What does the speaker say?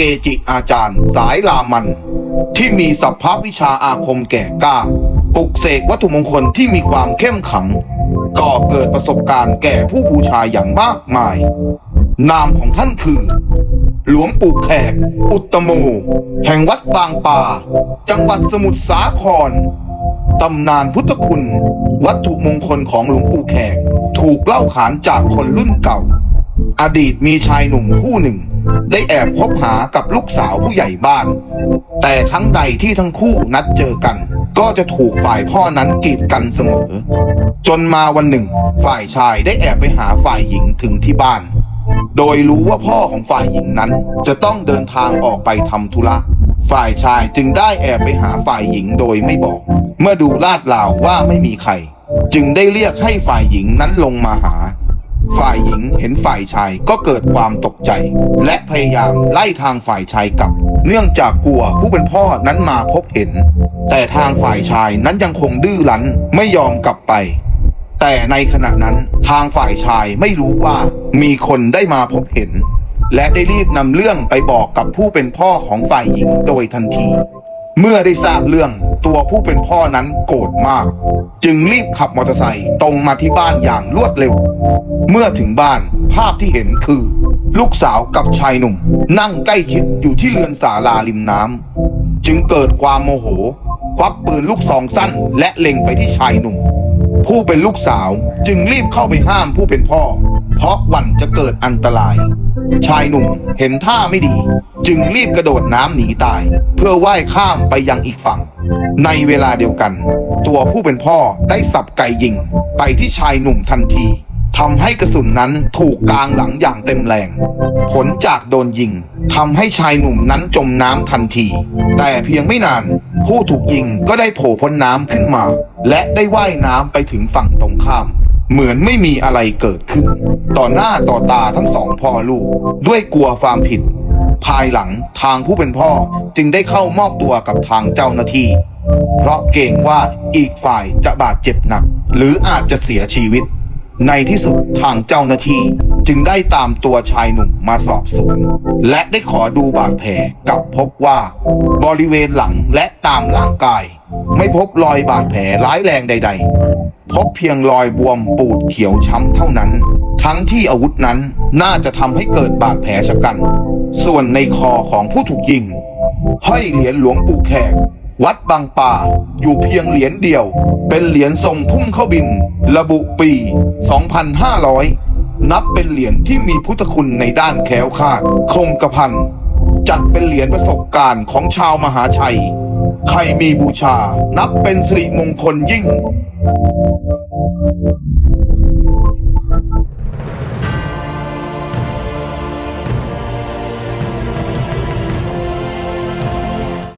เกจิอาจารย์ สายลามัน ที่มีสัพพวิชาอาคมแก่กล้าปลุกเสกวัตถุมงคลที่มีความเข้มขังก่อเกิดประสบการณ์แก่ผู้บูชาอย่างมากมาย นามของท่านคือ หลวงปู่แขก อุตตโม แห่งวัดบางป่า จังหวัดสมุทรสาครตำนานพุทธคุณ วัตถุมงคลของหลวงปู่แขก ถูกเล่าขานจากคนรุ่นเก่า อดีตมีชายหนุ่มผู้หนึ่ง ได้แอบคบหากับลูกสาวผู้ใหญ่บ้าน แต่ครั้งใดที่ทั้งคู่นัดเจอกัน ก็จะถูกฝ่ายพ่อนั้นกีดกันเสมอ จนมาวันหนึ่ง ฝ่ายชายได้แอบไปหาฝ่ายหญิงถึงที่บ้าน โดยรู้ว่าพ่อของฝ่ายหญิงนั้นจะต้องเดินทางออกไปทำธุระฝ่ายชายจึงได้แอบไปหาฝ่ายหญิงโดยไม่บอก เมื่อดูลาดลาวว่าไม่มีใคร จึงได้เรียกให้ฝ่ายหญิงนั้นลงมาหา ฝ่ายหญิงเห็นฝ่ายชายก็เกิดความตกใจ และพยายามไล่ทางฝ่ายชายกลับ เนื่องจากกลัวผู้เป็นพ่อนั้นมาพบเห็น แต่ทางฝ่ายชายนั้นยังคงดื้อรั้นไม่ยอมกลับไป แต่ในขณะนั้นทางฝ่ายชายไม่รู้ว่ามีคนได้มาพบเห็น และได้รีบนำเรื่องไปบอกกับผู้เป็นพ่อของฝ่ายหญิงโดยทันที เมื่อได้ทราบเรื่อง ตัวผู้เป็นพ่อนั้นโกรธมาก จึงรีบขับมอเตอร์ไซค์ตรงมาที่บ้านอย่างรวดเร็ว เมื่อถึงบ้านภาพที่เห็นคือ ลูกสาวกับชายหนุ่ม นั่งใกล้ชิดอยู่ที่เรือนศาลาริมน้ำจึงเกิดความโมโห ควักปืนลูกซองสั้น และเล็งไปที่ชายหนุ่ม ผู้เป็นลูกสาวจึงรีบเข้าไปห้ามผู้เป็นพ่อ เพราะวันจะเกิดอันตราย ชายหนุ่มเห็นท่าไม่ดี จึงรีบกระโดดน้ำหนีตาย เพื่อว่ายข้ามไปยังอีกฝั่ง ในเวลาเดียวกัน ตัวผู้เป็นพ่อได้สับไก่ยิง ไปที่ชายหนุ่มทันทีทำให้กระสุนนั้นถูกกลางหลังอย่างเต็มแรง ผลจากโดนยิงทำให้ชายหนุ่มนั้นจมน้ำทันที แต่เพียงไม่นาน ผู้ถูกยิงก็ได้โผล่พ้นน้ำขึ้นมา และได้ว่ายน้ำไปถึงฝั่งตรงข้าม เหมือนไม่มีอะไรเกิดขึ้น ต่อหน้าต่อตาทั้งสองพ่อลูก ด้วยกลัวความผิด ภายหลังทางผู้เป็นพ่อจึงได้เข้ามอบตัวกับทางเจ้าหน้าที่ เพราะเกรงว่าอีกฝ่ายจะบาดเจ็บหนัก หรืออาจจะเสียชีวิต ในที่สุดทางเจ้าหน้าที่จึงได้ตามตัวชายหนุ่มมาสอบสวน และได้ขอดูบาดแผลกับพบว่า บริเวณหลังและตามร่างกาย ไม่พบรอยบาดแผลร้ายแรงใด ๆ พบเพียงรอยบวมปูดเขียวช้ำเท่านั้น ทั้งที่อาวุธนั้นน่าจะทำให้เกิดบาดแผลชะกัน ส่วนในคอของผู้ถูกยิงห้อยเหรียญหลวงปู่แขก วัดบางป่า อยู่เพียงเหรียญเดียว เป็นเหรียญทรงพุ่มเข้าบิน ระบุปี 2500 นับเป็นเหรียญที่มีพุทธคุณในด้านแคล้วคาดคงกระพันจัดเป็นเหรียญประสบการณ์ของชาวมหาชัย ใครมีบูชานับเป็นสิริมงคลยิ่ง